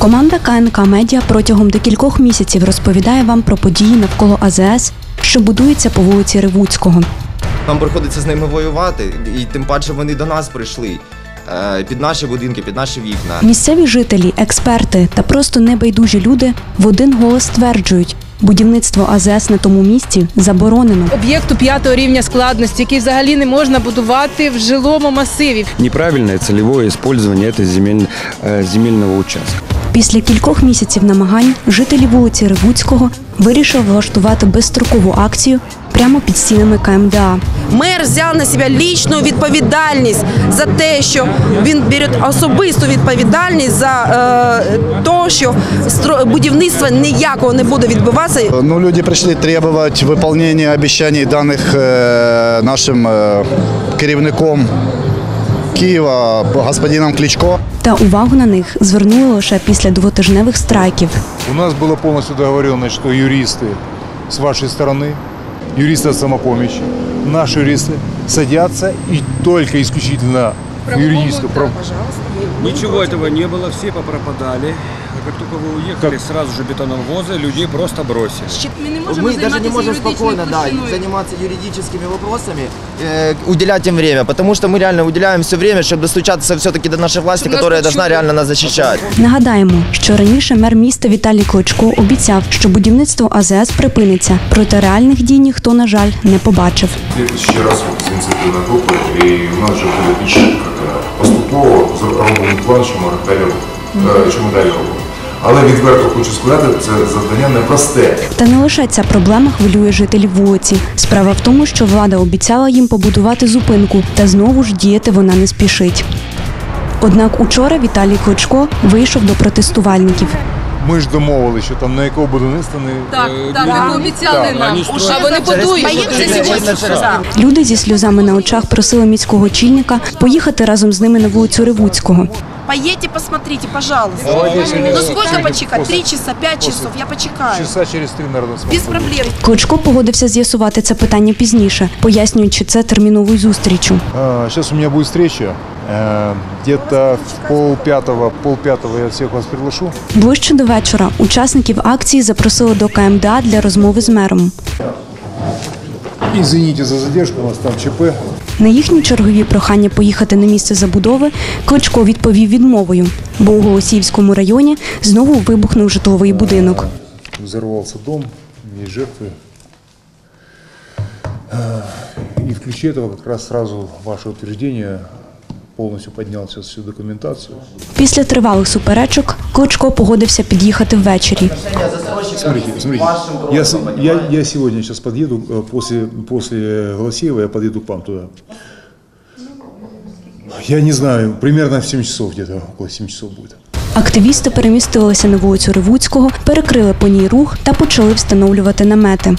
Команда КНК Медіа протягом декількох місяців розповідає вам про події навколо АЗС, що будується по вулиці Ревуцького. Нам приходиться з ними воювати, і тим паче вони до нас прийшли. е, Під наші будинки, під наші вікна. Місцеві жителі, експерти та просто небайдужі люди в один голос стверджують, будівництво АЗС на тому місці заборонено. об'єкту п'ятого рівня складності, який взагалі не можна будувати в жилому масиві. целевое использование этой земель, э, земельного участка. Після кількох місяців намагань жителі вулиці Ревуцького вирішили влаштувати безстрокову акцію прямо під стінами КМДА. Мер взяв на себе лічну відповідальність за те, що він бере особисту відповідальність за е, те, що стро- будівництво ніякого не буде відбуватися. Ну, люди пришли требовать выполнения обещаний данных э, нашим э, керівником Києва господином Кличко. Та увагу на них звернули лише після двотижневих страйків. У нас было полностью договорено, что юристы с вашей стороны, юристы от самопомощи, наши юристы садятся и только исключительно юридическое прав- Ничего этого не было, все попропадали. А Как только вы уехали, сразу же бетоновозы, людей просто бросили. Мы даже не можем спокойно да, заниматься юридическими вопросами, э, уделять им время, потому что мы реально уделяем все время, чтобы достучаться все-таки до нашей власти, которая должна реально нас защищать. Нагадаємо, що раніше мер міста Віталій Кличко обіцяв, що будівництво АЗС припиниться. Проте реальних дій ніхто, на жаль, не побачив. Ще раз от ініціативна група, і у нас вже буде більше як, поступово робимо план, що ми далі, робимо, але відверто хочу сказати, це завдання непросте. Та не лише ця проблема хвилює жителів вулиці. Справа в тому, що влада обіцяла їм побудувати зупинку, та знову ж діяти вона не спішить. Однак учора Віталій Кличко вийшов до протестувальників. Ми ж домовилися, що там на якого будівництва не Так, так, ви пообіцяли нам. А вони будують. Люди зі сльозами на очах просили міського очільника поїхати разом з ними на вулицю Ревуцького. Поїдьте, посмотрите, пожалуйста. Ну сколько почекать? Три часа, пять часов, я почекаю. часа через три, наверное, Без проблем. Кличко погодився з'ясувати це питання пізніше, пояснюючи це терміновою зустрічю. Сейчас у меня будет встреча. Э, Где-то в пол пятого, пол пятого я всех вас приглашу. Ближче до вечора учасників акції запросили до КМДА для розмови з мером. Извините за задержку, у нас там ЧП. На їхні чергові прохання поїхати на місце забудови Кличко відповів відмовою, бо у Голосіївському районі знову вибухнув житловий будинок. Взорвался дом, есть жертвы. Э, И в ключе этого как раз сразу ваше утверждение полностью поднял сейчас всю документацию. Після тривалих суперечок Кличко погодився під'їхати ввечері. Смотрите, смотрите, я, с- я, я сегодня сейчас подъеду, э, после, после Голосеева я подъеду к вам туда. Я не знаю, примерно в 7 часов где-то, около 7 часов будет. Активісти перемістилися на вулицю Ревуцького, перекрили по ній рух та почали встановлювати намети.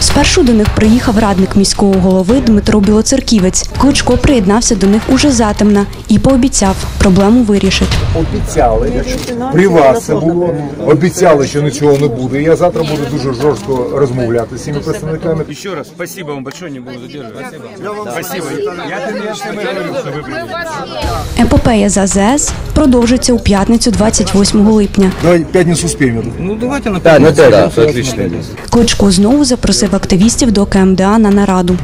Спершу до них приїхав радник міського голови Дмитро Білоцерківець. Кличко приєднався до них уже затемна і пообіцяв, проблему вирішить. Обіцяли, при вас це було, обіцяли, що нічого не буде. Я завтра буду дуже жорстко розмовляти з цими представниками. Еще раз спасибо вам большое, не буду. Спасибо. Придете. Епопея з АЗС продовжиться у п'ятницю 28 липня. Давай п'ятницю успіємо. Ну давайте на. Да, отлично. Кличко знову запросив активістів до КМДА на нараду.